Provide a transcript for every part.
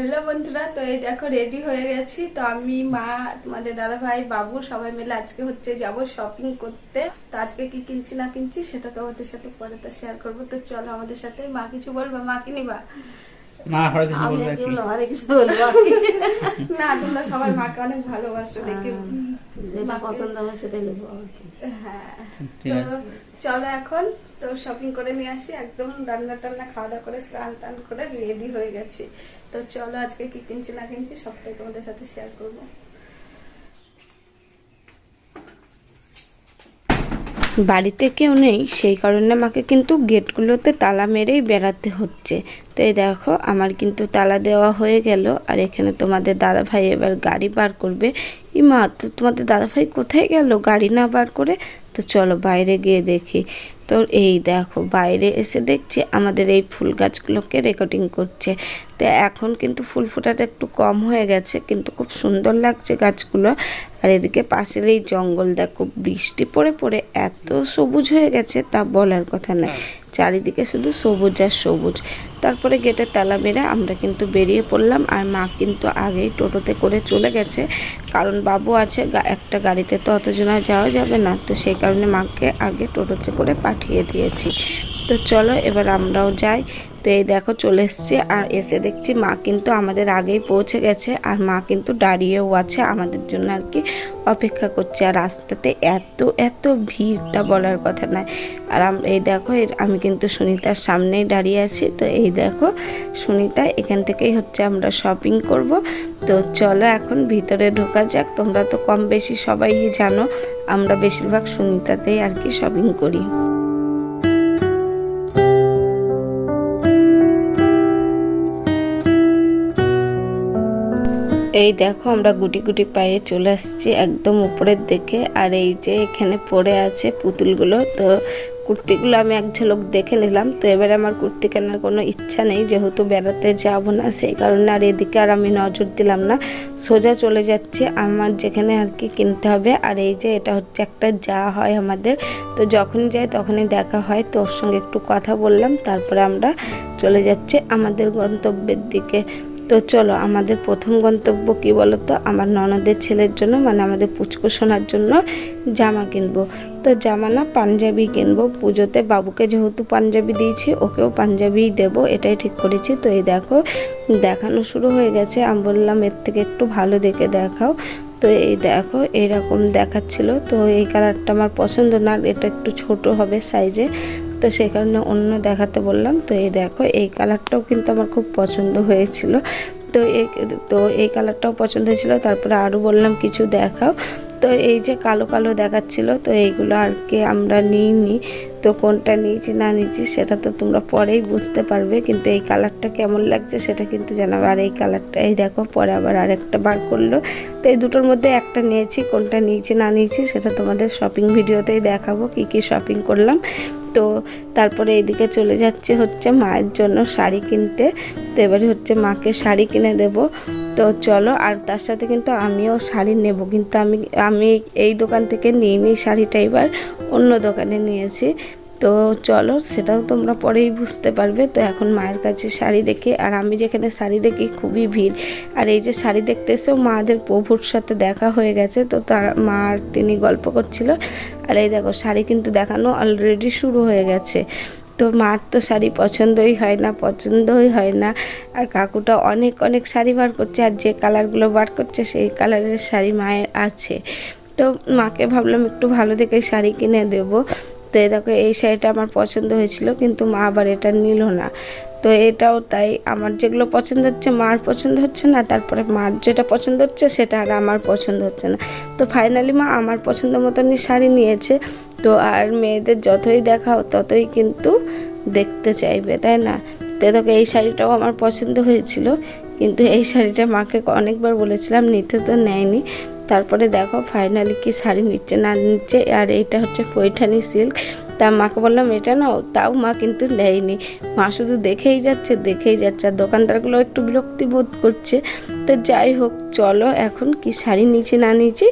Hello বন্ধুরা তো এই দেখো রেডি হয়ে গেছি। তো আমি মা তোমাদের দাদা ভাই বাবু সবাই মিলে আজকে হচ্ছে যাব শপিং করতে। তো আজকে কি কিনছি না কিনছি সেটা তোমাদের সাথে পরে তো শেয়ার করব। তো চলো আমাদের সাথে মা কিছু বলবা মা কি নিবা? মা হরে কিছু আমি বলবে আর কি কি? বলব, আরে কিছু বলব। আর কি। না তোমরা সবাই মাকে অনেক ভালোবাসো দেখে। যেটা পছন্দ হবে সেটাই নেব হ্যাঁ তো চলো এখন তো শপিং করে নিয়ে আসি একদম রান্না টান্না খাওয়া দাওয়া করে স্নান টান করে রেডি হয়ে গেছি। তো চলো আজকে কি কিনছি না কিনছি সবটাই তোমাদের সাথে শেয়ার করব। বাড়িতে কেউ নেই সেই কারণে আমাকে কিন্তু গেটগুলোতে তালা মেরেই বেড়াতে হচ্ছে। তো এই দেখো, আমার কিন্তু তালা দেওয়া হয়ে গেল। আর এখানে তোমাদের দাদা ভাই এবার গাড়ি বার করবে। ইমা, তো তোমাদের দাদা ভাই কোথায় গেল? গাড়ি না বার করে? তো চলো বাইরে গিয়ে দেখি। তো এই দেখো, বাইরে এসে দেখছি আমাদের এই ফুল গাছগুলোকে রেকর্ডিং করছে। তো এখন কিন্তু ফুল ফোটাটা একটু কম হয়ে গেছে, কিন্তু খুব সুন্দর লাগছে গাছগুলো। আর এদিকে পাশের এই জঙ্গল, দেখো বৃষ্টি পড়ে পড়ে এত সবুজ হয়ে গেছে, তা বলার কথা না চারিদিকে শুধু সবুজ আর সবুজ। তারপরে গেটে তালা মেরে আমরা কিন্তু বেরিয়ে পড়লাম আর মা কিন্তু আগেই টোটোতে করে চলে গেছে। কারণ বাবু আছে একটা গাড়িতে তো অতজনা যাওয়া যাবে না। তো সেই কারণে মাকে আগে টোটোতে করে পাঠিয়ে দিয়েছি। তো চলো, এবার আমরাও যাই। তো এই দেখো চলে এসছি, আর এসে দেখছি মা কিন্তু আমাদের আগেই পৌঁছে গেছে, আর মা কিন্তু দাঁড়িয়েও আছে আমাদের জন্য আর কি অপেক্ষা করছে। আর রাস্তাতে এত এত ভিড়, তা বলার কথা নয়। আর এই দেখো আমি কিন্তু সুনিতার সামনেই দাঁড়িয়ে আছি। তো এই দেখো, সুনিতা, এখান থেকেই হচ্ছে আমরা শপিং করব। তো চলো এখন ভিতরে ঢোকা যাক, তোমরা তো কম বেশি সবাই জানো, আমরা বেশিরভাগ সুনিতাতেই আর কি শপিং করি। এই দেখো আমরা গুটি গুটি পায়ে চলে আসছি একদম উপরের দিকে। আর এই যে এখানে পড়ে আছে পুতুলগুলো, তো কুর্তিগুলো আমি এক ঝলক দেখে নিলাম। তো এবারে আমার কুর্তি কেনার কোনো ইচ্ছা নেই, যেহেতু বেড়াতে যাব না, সেই কারণে আর এদিকে আর আমি নজর দিলাম না। সোজা চলে যাচ্ছি, আমার যেখানে আর কি কিনতে হবে। আর এই যে এটা হচ্ছে একটা যা হয় আমাদের। তো যখনই যাই তখনই দেখা হয়, তো ওর সঙ্গে একটু কথা বললাম, তারপরে আমরা চলে যাচ্ছি আমাদের গন্তব্যের দিকে। তো চলো, আমাদের প্রথম গন্তব্য কি বলতো? আমার ননদের ছেলের জন্য মানে আমাদের পুচকু সোনার জন্য জামা কিনবো। তো জামা না পাঞ্জাবি কিনবো। পুজোতে বাবুকে যেহেতু পাঞ্জাবি দিয়েছি, ওকেও পাঞ্জাবিই দেবো, এটাই ঠিক করেছি। তো এই দেখো, দেখানো শুরু হয়ে গেছে। আমি বললাম, এর থেকে একটু ভালো দেখে দেখাও। তো এই দেখো, এরকম দেখাচ্ছিল। তো এই কালারটা আমার পছন্দ না, এটা একটু ছোট হবে সাইজে তো সেই কারণে অন্য দেখাতে বললাম। তো এই দেখো, এই কালারটাও কিন্তু আমার খুব পছন্দ হয়েছিল। তো এই তো এই কালারটাও পছন্দ হয়েছিল। তারপরে আরও বললাম, কিছু দেখাও। তো এই যে কালো কালো দেখাচ্ছিল, তো এইগুলো আর কি আমরা নিইনি। তো কোনটা নিয়েছি না নিয়েছি সেটা তো তোমরা পরেই বুঝতে পারবে, কিন্তু এই কালারটা কেমন লাগছে সেটা কিন্তু জানাবে। আর এই কালারটা, এই দেখো, পরে আবার আরেকটা বার করল। তো এই দুটোর মধ্যে একটা নিয়েছি, কোনটা নিয়েছি না নিয়েছি সেটা তোমাদের শপিং ভিডিওতেই দেখাবো, কি কি শপিং করলাম। তো তারপরে এদিকে চলে যাচ্ছে হচ্ছে মায়ের জন্য শাড়ি কিনতে। তো এবারে হচ্ছে মাকে শাড়ি কিনে দেব। তো চলো, আর তার সাথে কিন্তু আমিও শাড়ি নেব। কিন্তু আমি আমি এই দোকান থেকে নিইনি শাড়িটা এবার অন্য দোকানে নিয়েছি। তো চলো, সেটাও তোমরা পরেই বুঝতে পারবে। তো এখন মায়ের কাছে শাড়ি দেখি, আর আমি যেখানে শাড়ি দেখি খুবই ভিড়। আর এই যে শাড়ি দেখতে এসেও মাদের প্রভুর সাথে দেখা হয়ে গেছে। তো তার, মা আর তিনি গল্প করছিল। আর এই দেখো, শাড়ি কিন্তু দেখানো অলরেডি শুরু হয়ে গেছে। তো মার তো শাড়ি পছন্দই হয় না, পছন্দই হয় না। আর কাকুটা অনেক অনেক শাড়ি বার করছে আর যে কালারগুলো বার করছে সেই কালারের শাড়ি মায়ের আছে। তো মাকে ভাবলাম একটু ভালো দেখে শাড়ি কিনে দেবো। তো দেখো, এই শাড়িটা আমার পছন্দ হয়েছিল কিন্তু মা আবার এটা নিল না। তো এটাও তাই। আমার যেগুলো পছন্দ হচ্ছে, মার পছন্দ হচ্ছে না, তারপরে মার যেটা পছন্দ হচ্ছে, সেটা আর আমার পছন্দ হচ্ছে না। তো ফাইনালি মা আমার পছন্দ মতনই শাড়ি নিয়েছে। তো আর মেয়েদের যতই দেখাও, ততই কিন্তু দেখতে চাইবে, তাই না? তো দেখো, এই শাড়িটাও আমার পছন্দ হয়েছিল। কিন্তু এই শাড়িটা মাকে অনেকবার বলেছিলাম, নিতে তো নেয়নি। তারপরে দেখো ফাইনালি কি শাড়ি নিচ্ছে না নিচ্ছে, আর এইটা হচ্ছে পৈঠানি সিল্ক তা মাকে বললাম, এটা নাও। তাও মা কিন্তু নেয়নি। মা শুধু দেখেই যাচ্ছে দেখেই যাচ্ছে। আর দোকানদারগুলো একটু বিরক্তি বোধ করছে। তো যাই হোক, চলো এখন কি শাড়ি নিয়েছি, না নিয়েছি,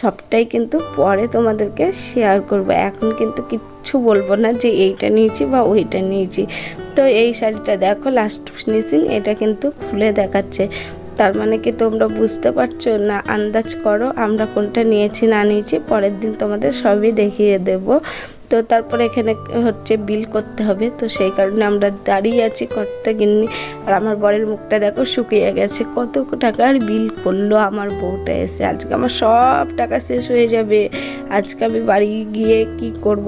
সবটাই কিন্তু পরে তোমাদেরকে শেয়ার করব। এখন কিন্তু কিচ্ছু বলব না যে এইটা নিয়েছি বা ওইটা নিয়েছি। তো এই শাড়িটা দেখো লাস্ট ফিনিশিং এটা কিন্তু খুলে দেখাচ্ছে। তার মানে কি তোমরা বুঝতে পারছ? না, আন্দাজ করো আমরা কোনটা নিয়েছি, না নিয়েছি, পরের দিন তোমাদের সবই দেখিয়ে দেব। তো তারপরে এখানে হচ্ছে বিল করতে হবে। তো সেই কারণে আমরা দাঁড়িয়ে আছি করতে গিন্নি। আর আমার বরের মুখটা দেখো শুকিয়ে গেছে। কত টাকার বিল করল আমার বউটা এসে। আজকে আমার সব টাকা শেষ হয়ে যাবে। আজকে আমি বাড়ি গিয়ে কি করব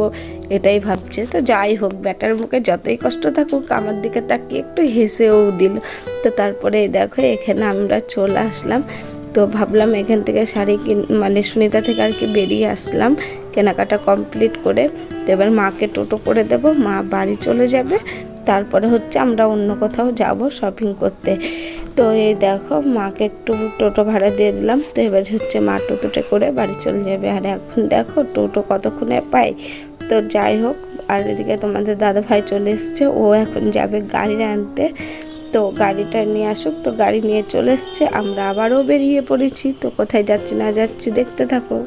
এটাই ভাবছে। তো যাই হোক ব্যাটার মুখে যতই কষ্ট থাকুক, আমার দিকে তাকিয়ে একটু হেসেও দিল। তো তারপরে দেখো এখানে আমরা চলে আসলাম। তো ভাবলাম এখান থেকে শাড়ি কিন মানে সুনিতা থেকে আর কি বেরিয়ে আসলাম। কেনাকাটা কমপ্লিট করে তো এবার মাকে টোটো করে দেব। মা বাড়ি চলে যাবে। তারপরে হচ্ছে আমরা অন্য কোথাও যাব শপিং করতে। তো এই দেখো, মাকে একটু টোটো ভাড়া দিয়ে দিলাম। তো এবার হচ্ছে মা টোটোতে করে বাড়ি চলে যাবে। আর এখন দেখো, টোটো কতক্ষণে পাই তো যাই হোক, আর এদিকে তোমাদের দাদা ভাই চলে এসছে। ও এখন যাবে গাড়ি আনতে। তো গাড়িটা নিয়ে আসুক। তো গাড়ি নিয়ে চলে এসছে। আমরা আবারও বেরিয়ে পড়েছি। তো কোথায় যাচ্ছি না যাচ্ছি দেখতে থাকো।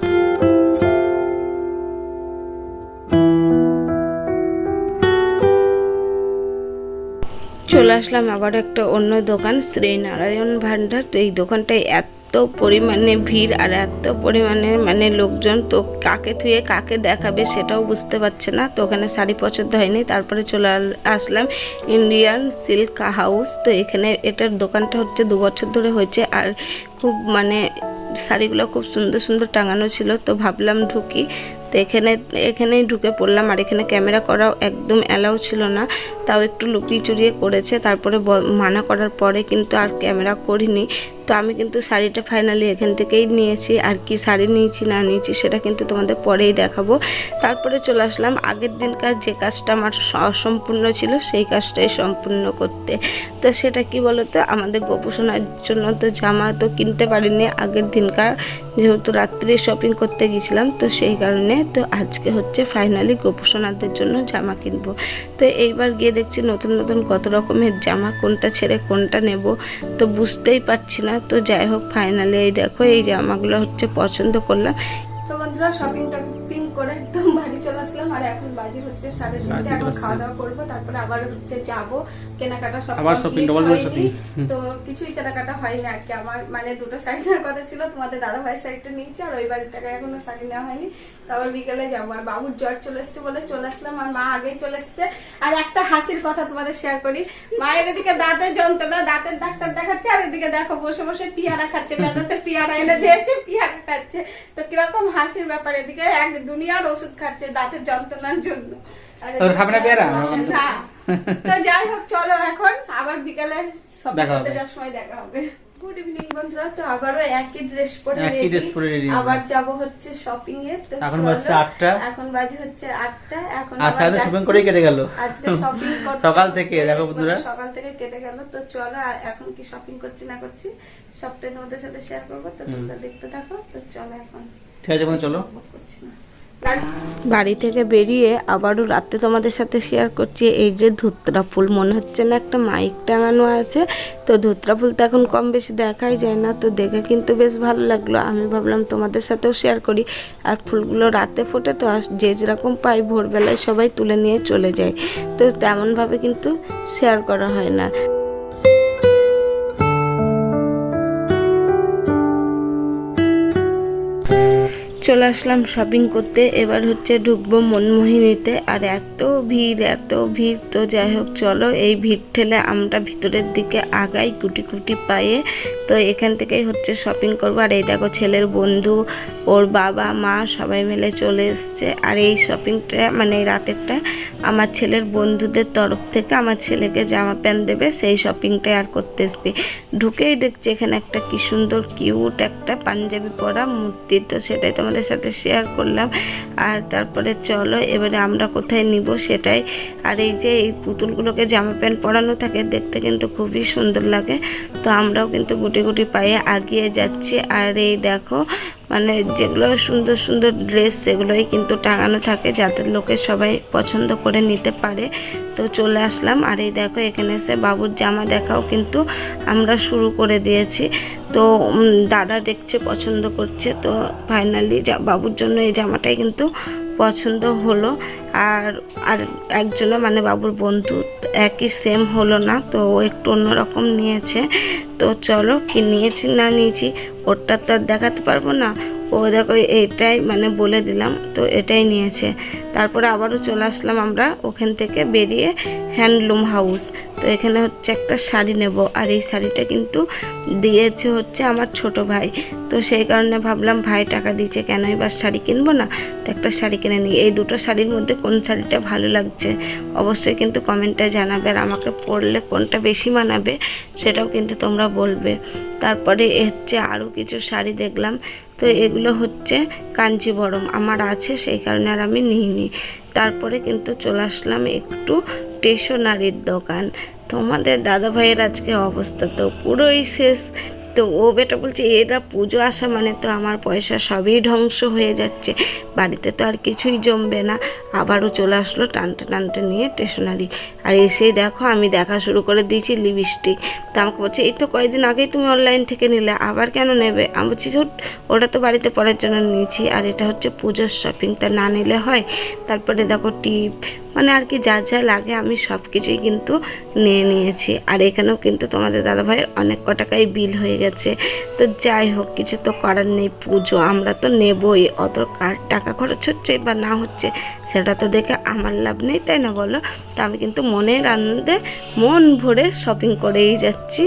চলে আসলাম আবার একটা অন্য দোকান শ্রী নারায়ণ ভান্ডার তো এই দোকানটায় এত পরিমাণে ভিড় আর এত পরিমাণে মানে লোকজন, তো কাকে থুয়ে কাকে দেখাবে সেটাও বুঝতে পারছে না। তো ওখানে শাড়ি পছন্দ হয়নি, তারপরে চলে আসলাম ইন্ডিয়ান সিল্ক হাউস। তো এখানে এটার দোকানটা হচ্ছে দু বছর ধরে হয়েছে আর খুব মানে শাড়িগুলো খুব সুন্দর সুন্দর টাঙানো ছিল, তো ভাবলাম ঢুকি। তো এখানে, এখানেই ঢুকে পড়লাম, আর এখানে ক্যামেরা করাও একদম অ্যালাউ ছিল না। তাও একটু লুকিয়ে চুরিয়ে করেছে, তারপরে মানা করার পরে কিন্তু আর ক্যামেরা করিনি। তো আমি কিন্তু শাড়িটা ফাইনালি এখান থেকেই নিয়েছি। আর কি শাড়ি নিয়েছি, না নিয়েছি, সেটা কিন্তু তোমাদের পরেই দেখাবো। তারপরে চলে আসলাম। আগের দিনকার যে কাজটা আমার অসম্পূর্ণ ছিল, সেই কাজটাই সম্পূর্ণ করতে। তো সেটা কি বলতো? আমাদের গোপোষণার জন্য তো জামা তো কিনতে পারিনি। আগের দিনকার যেহেতু রাত্রে শপিং করতে গেছিলাম তো সেই কারণে তো আজকে হচ্ছে ফাইনালি গোপোষণাদের জন্য জামা কিনবো। তো এইবার গিয়ে দেখছি নতুন নতুন কত রকমের জামা, কোনটা ছেড়ে কোনটা নেব। তো বুঝতেই পারছি না তো যাই হোক ফাইনালি এই দেখো, এই জামাগুলো হচ্ছে পছন্দ করলাম। তো বন্ধুরা শপিং টপিং করে একদম বাড়ি চলে আসলাম আর এখন বাজি হচ্ছে সাড়ে তিনটে এখন খাওয়া দাওয়া করব তারপরে আবার হচ্ছে যাব। কেনাকাটা সব আবার। তো কিছুই কেনাকাটা হয়নি আর কি। আমার মানে দুটো শাড়ি নেওয়ার কথা ছিল তোমাদের দাদা শাড়িটা নিয়েছি আর ওই বাড়ির টাকা এখনও শাড়ি নেওয়া হয়নি। তারপর বিকেলে যাব আর বাবুর জ্বর চলে এসছে বলে চলে আসলাম আর মা আগেই চলে এসছে। আর একটা হাসির কথা তোমাদের শেয়ার করি। মায়ের এদিকে দাঁতের যন্ত্রণা দাঁতের ডাক্তার দেখাচ্ছে আর এদিকে দেখো বসে বসে পিয়ারা খাচ্ছে বেলাতে পিয়ারা এনে দিয়েছে পিয়ারা খাচ্ছে। তো কীরকম হাসির ব্যাপার এদিকে এক দুনিয়ার ওষুধ খাচ্ছে দাঁতের যন্ত্রণার জন্য। আর খাবে না পেয়ারা? না। তো যাই হোক চলো এখন আবার বিকালে সব দেখা হবে। সময় দেখা হবে। গুড ইভিনিং বন্ধুরা তো আবারও একই ড্রেস পরে একই আবার। যাব হচ্ছে শপিং এ। তো এখন আটটা। এখন বাজে হচ্ছে আটটা। এখন আর শপিং। করেই কেটে গেল। আজকে শপিং সকাল থেকে দেখো বন্ধুরা। সকাল থেকে কেটে গেল। তো চলো এখন কি শপিং করছি না করছি সবটাই তোমাদের সাথে শেয়ার করব। তো তোমরা দেখতে থাকো। তো চলো এখন ঠিক আছে বন্ধু চলো। করছি না। বাড়ি থেকে বেরিয়ে আবারও রাতে তোমাদের সাথে শেয়ার করছি এই যে ধুতরা ফুল। মনে হচ্ছে না একটা মাইক টাঙানো আছে। তো ধুতরা ফুল তো এখন কম বেশি দেখাই যায় না। তো দেখে কিন্তু বেশ ভালো লাগল। আমি ভাবলাম তোমাদের সাথেও শেয়ার করি। আর ফুলগুলো রাতে ফোটে তো যে যেরকম পাই ভোরবেলায় সবাই তুলে নিয়ে চলে যায়। তো তেমনভাবে কিন্তু শেয়ার করা হয় না। চলে আসলাম শপিং করতে। এবার হচ্ছে ঢুকবো মনমোহিনীতে। আর এত ভিড় এত ভিড়। তো যাই হোক, চলো এই ভিড় ঠেলে আমরা ভিতরের দিকে আগাই কুটি কুটি পায়ে। তো এখান থেকেই হচ্ছে শপিং করব। আর এই দেখো ছেলের বন্ধু, ওর বাবা, মা সবাই মিলে চলে এসছে। আর এই শপিংটা মানে রাতেরটা আমার ছেলের বন্ধুদের তরফ থেকে আমার ছেলেকে জামা প্যান্ট দেবে, সেই শপিংটাই আর করতে এসছি। ঢুকেই দেখছি এখানে একটা কি সুন্দর কিউট একটা পাঞ্জাবি পরা মূর্তি। তো সেটাই তোমাদের সাথে শেয়ার করলাম। আর তারপরে চলো, এবারে আমরা কোথায় নিব সেটাই। আর এই যে এই পুতুলগুলোকে জামা প্যান্ট পরানো থাকে, দেখতে কিন্তু খুবই সুন্দর লাগে। তো আমরাও কিন্তু গুটি গুটি পায়ে আগিয়ে যাচ্ছি। আর এই দেখো মানে যেগুলো সুন্দর সুন্দর ড্রেস সেগুলোই কিন্তু টাঙানো থাকে যাতে লোকে সবাই পছন্দ করে নিতে পারে। তো চলে আসলাম। আর এই দেখো, এখানে এসে বাবুর জামা দেখাও কিন্তু আমরা শুরু করে দিয়েছি। তো দাদা দেখছে, পছন্দ করছে। তো ফাইনালি বাবুর জন্য এই জামাটাই কিন্তু পছন্দ হলো আর আর একজনও মানে বাবুর বন্ধু একই সেম হলো না, তো ও একটু অন্যরকম নিয়েছে। তো চলো কি নিয়েছি না নিয়েছি ওরটা তো আর দেখাতে পারব না। ও দেখো এটাই মানে বলে দিলাম, তো এটাই নিয়েছে। তারপরে আবারও চলে আসলাম আমরা ওখান থেকে বেরিয়ে হ্যান্ডলুম হাউস। তো এখানে হচ্ছে একটা শাড়ি নেব, আর এই শাড়িটা কিন্তু দিয়েছে হচ্ছে আমার ছোট ভাই। তো সেই কারণে ভাবলাম, ভাই টাকা দিয়েছে, কেন এবার শাড়ি কিনবো না? তো একটা শাড়ি কিনে নিই। এই দুটো শাড়ির মধ্যে কোন শাড়িটা ভালো লাগছে অবশ্যই কিন্তু কমেন্টে জানাবে, আর আমাকে পরলে কোনটা বেশি মানাবে সেটাও কিন্তু তোমরা বলবে। তারপরে হচ্ছে আরও কিছু শাড়ি দেখলাম। তো এগুলো হচ্ছে কাঞ্জিবরম আমার আছে, সেই কারণে আর আমি নিইনি। তারপরে কিন্তু চলে আসলাম একটু স্টেশনারির দোকান। তোমাদের দাদা ভাইয়ের আজকে অবস্থা তো পুরোই শেষ। তো ও বেটা বলছে এরা পুজো আসা মানে তো আমার পয়সা সবই ধ্বংস হয়ে যাচ্ছে। বাড়িতে তো আর কিছুই জমবে না। আবারও চলে আসলো টানতে টানতে নিয়ে স্টেশনারি আর এসেই দেখো আমি দেখা শুরু করে দিয়েছি লিপস্টিক তো আমাকে বলছে এই তো কয়েকদিন আগেই তুমি অনলাইন থেকে নিলে আবার কেন নেবে? আমি বলছি "ধুর, ওটা তো বাড়িতে পড়ার জন্য নিয়েছি আর এটা হচ্ছে পুজোর শপিং তা না নিলে হয়? তারপরে দেখো টিপ মানে আর কি যা যা লাগে আমি সব কিছুই কিন্তু নিয়ে নিয়েছি। আর এখানেও কিন্তু তোমাদের দাদাভাইয়ের অনেক ক টাকাই বিল হয়ে গেছে। তো যাই হোক, কিছু তো করার নেই, পুজো আমরা তো নেবই। অত কার টাকা খরচ হচ্ছে বা না হচ্ছে, সেটা তো দেখে আমার লাভ নেই, তাই না বলো? তো আমি কিন্তু মনের আনন্দে মন ভরে শপিং করেই যাচ্ছি।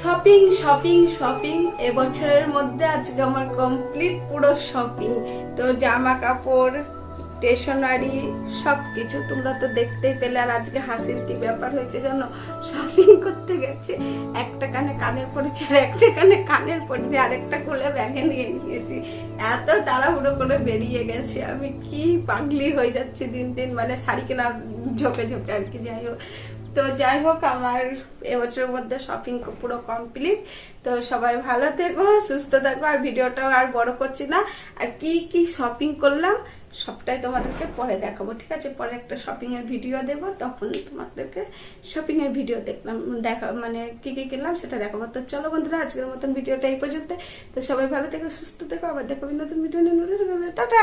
শপিং শপিং শপিং এবছরের মধ্যে আজকে আমার কমপ্লিট পুরো শপিং তো জামা কাপড় স্টেশনারি সব কিছু তোমরা তো দেখতেই পেলে। আর আজকে হাসির কি ব্যাপার হয়েছে যেন শপিং করতে গেছে, একটা কানে কানের পরেছে আর একটা কানে কানের পরেছে আরেকটা খুলে ব্যাগে নিয়ে নিয়েছি। এত তাড়াহুড়ো করে বেরিয়ে গেছে আমি, কি পাগলি হয়ে যাচ্ছি দিন দিন। মানে শাড়ি কেনা ঝোঁকে ঝোঁকে আর কি, যাই হোক। তো যাই হোক, আমার এবছরের মধ্যে শপিং পুরো কমপ্লিট তো সবাই ভালো থেকো, সুস্থ থাকো, আর ভিডিওটাও আর বড় করছি না। আর কি কি শপিং করলাম, সবটাই তোমাদেরকে পরে দেখাবো, ঠিক আছে? পরে একটা শপিং এর ভিডিও দেব, তখন তোমাদেরকে শপিং এর ভিডিও দেখলাম, দেখা মানে কি কি কিনলাম সেটা দেখাবো। তো চলো বন্ধুরা, আজকের মতন ভিডিওটা এই পর্যন্ত তো সবাই ভালো থেকো, সুস্থ থেকো, আবার দেখাবো নতুন ভিডিও নিয়ে। টাটা!